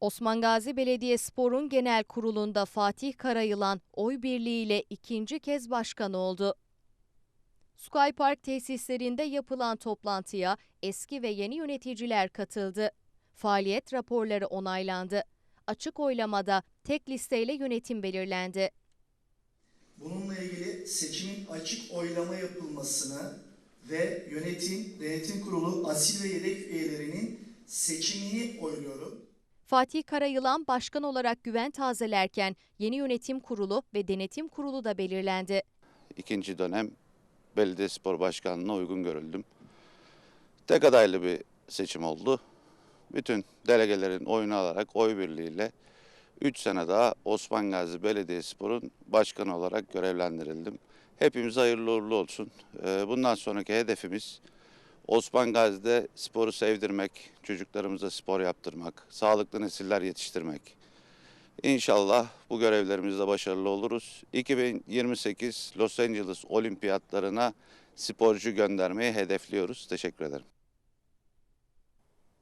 Osman Gazi Belediyespor'un genel kurulunda Fatih Karayılan oy birliğiyle ikinci kez başkan oldu. Sky Park tesislerinde yapılan toplantıya eski ve yeni yöneticiler katıldı. Faaliyet raporları onaylandı. Açık oylamada tek listeyle yönetim belirlendi. Bununla ilgili seçimin açık oylama yapılmasını ve yönetim, denetim kurulu asil ve yedek üyelerinin seçimini oyluyorum. Fatih Karayılan başkan olarak güven tazelerken yeni yönetim kurulu ve denetim kurulu da belirlendi. ikinci dönem Belediyespor Başkanlığı'na uygun görüldüm. Tek adaylı bir seçim oldu. Bütün delegelerin oyunu alarak oy birliğiyle 3 sene daha Osman Gazi Belediyespor'un başkanı olarak görevlendirildim. Hepimize hayırlı uğurlu olsun. Ee, Bundan sonraki hedefimiz Osman Gazi'de sporu sevdirmek, çocuklarımıza spor yaptırmak, sağlıklı nesiller yetiştirmek. İnşallah bu görevlerimizde başarılı oluruz. 2028 Los Angeles Olimpiyatlarına sporcu göndermeyi hedefliyoruz. Teşekkür ederim.